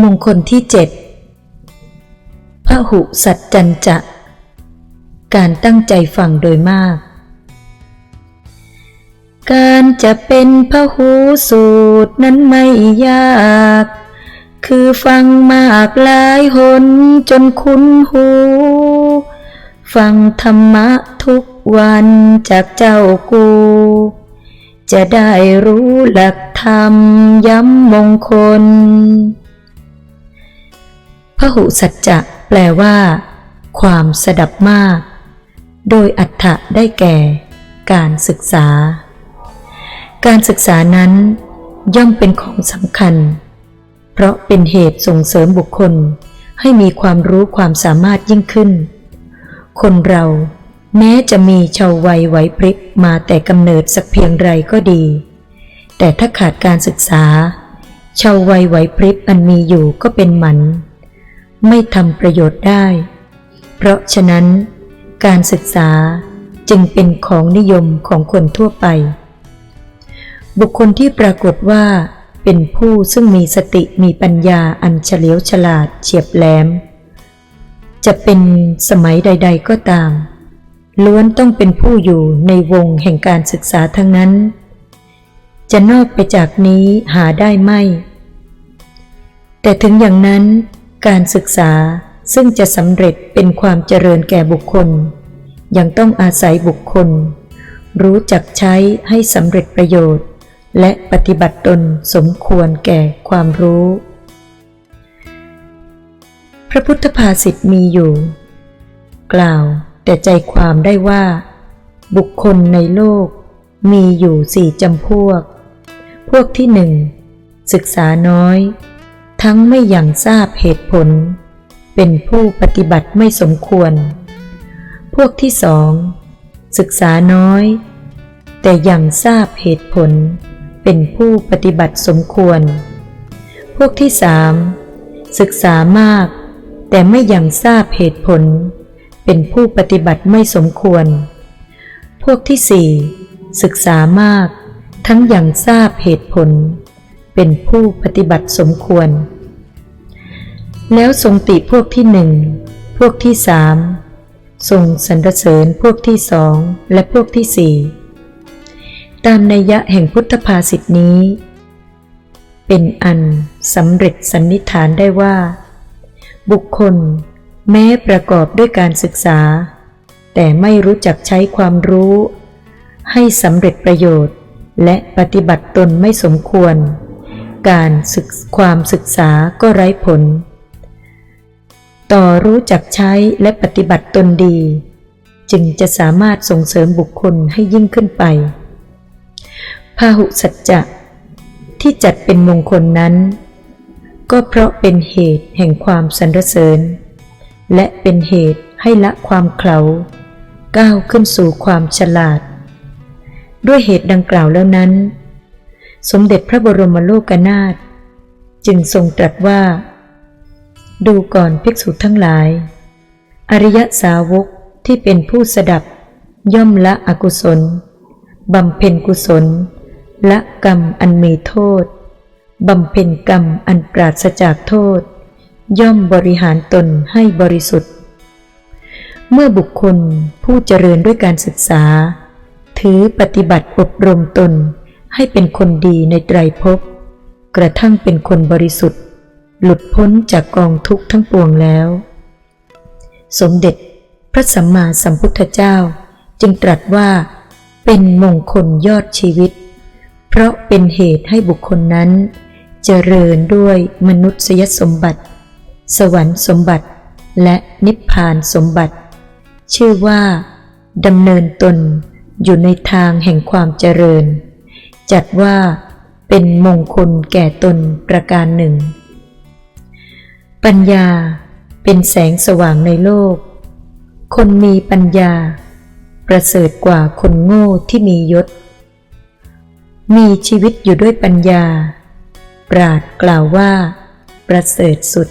มงคลที่เจ็ดพระหุสัจจันจะ การตั้งใจฟังโดยมาก การจะเป็นพระหูสูตรนั้นไม่ยาก คือฟังมากหลายหนจนคุ้นหู ฟังธรรมะทุกวันจากเจ้ากู จะได้รู้หลักธรรมย้ำมงคล พระหุสัจจะแปลว่า ความสดับมาก โดยอัฏฐะได้แก่ การศึกษา การศึกษานั้น ย่อมเป็นของสำคัญ เพราะเป็นเหตุส่งเสริมบุคคลให้มีความรู้ความสามารถยิ่งขึ้น คนเราแม้จะมีชาววัยไหวพริบมาแต่กำเนิดสักเพียงไรก็ดี แต่ถ้าขาดการศึกษาชาววัยไหวพริบอันมีอยู่ก็เป็นหมัน ไม่ทำประโยชน์ได้ เพราะฉะนั้น การศึกษาจึงเป็นของนิยมของคนทั่วไป บุคคลที่ปรากฏว่า เป็นผู้ซึ่งมีสติมีปัญญาอันเฉลียวฉลาดเฉียบแหลม จะเป็นสมัยใด ๆก็ตาม ล้วนต้องเป็นผู้อยู่ในวงแห่งการศึกษาทั้งนั้น จะนอกไปจากนี้หาได้ไม่ แต่ถึงอย่างนั้น การศึกษาซึ่งจะสำเร็จเป็นความเจริญแก่บุคคล ยังต้องอาศัยบุคคล รู้จักใช้ให้สำเร็จประโยชน์ และปฏิบัติตนสมควรแก่ความรู้ พระพุทธภาษิตมีอยู่ กล่าวแต่ใจความได้ว่า บุคคลในโลกมีอยู่สี่จำพวก พวกที่หนึ่งศึกษาน้อย ทั้งไม่อย่างทราบเหตุผล เป็นผู้ปฏิบัติไม่สมควร พวกที่สอง ศึกษาน้อย แต่อย่างทราบเหตุผล เป็นผู้ปฏิบัติสมควร พวกที่สามศึกษามาก แต่ไม่อย่างทราบเหตุผล เป็นผู้ปฏิบัติไม่สมควร พวกที่สี่ศึกษามาก ทั้งอย่างทราบเหตุผล เป็นผู้ปฏิบัติสมควร แล้วทรงติพวกที่หนึ่ง พวกที่สามทรงสรรเสริญพวกที่สองและพวกที่สี่ตามนัยยะแห่งพุทธภาษิตนี้ เป็นอันสำเร็จสันนิษฐานได้ว่า บุคคลแม้ประกอบด้วยการศึกษา แต่ไม่รู้จักใช้ความรู้ ให้สำเร็จประโยชน์ และปฏิบัติตนไม่สมควร การศึกความศึกษาก็ไร้ผล ต่อรู้จักใช้และปฏิบัติตนดี จึงจะสามารถส่งเสริมบุคคลให้ยิ่งขึ้นไปพาหุสัจจะที่จัดเป็นมงคลนั้น ก็เพราะเป็นเหตุแห่งความสรรเสริญ และเป็นเหตุให้ละความเขลาก้าวขึ้นสู่ความฉลาด ด้วยเหตุดังกล่าวแล้วนั้น สมเด็จพระบรมโลกนาถจึงทรงตรัสว่า ดูก่อนภิกษุทั้งหลาย อริยสาวกที่เป็นผู้สดับ ย่อมละอกุศลบำเพ็ญกุศล ละกรรมอันมีโทษบำเพ็ญกรรมอันปราศจากโทษ ย่อมบริหารตนให้บริสุทธิ์ เมื่อบุคคลผู้เจริญด้วยการศึกษา ถือปฏิบัติอบรมตนให้เป็นคนดีในไตรภพกระทั่งเป็นคนบริสุทธิ์ หลุดพ้นจากกองทุกข์ทั้งปวงแล้ว สมเด็จพระสัมมาสัมพุทธเจ้าจึงตรัสว่า เป็นมงคลยอดชีวิต เพราะเป็นเหตุให้บุคคลนั้น เจริญด้วยมนุษยสมบัติ สวรรค์สมบัติ และนิพพานสมบัติ ชื่อว่าดำเนินตนอยู่ในทางแห่งความเจริญ จัดว่าเป็นมงคลแก่ตนประการหนึ่ง ปัญญาเป็นแสงสว่างในโลก คนมีปัญญา ประเสริฐกว่าคนโง่ที่มียศ มีชีวิตอยู่ด้วยปัญญา ปราดกล่าวว่า ประเสริฐสุด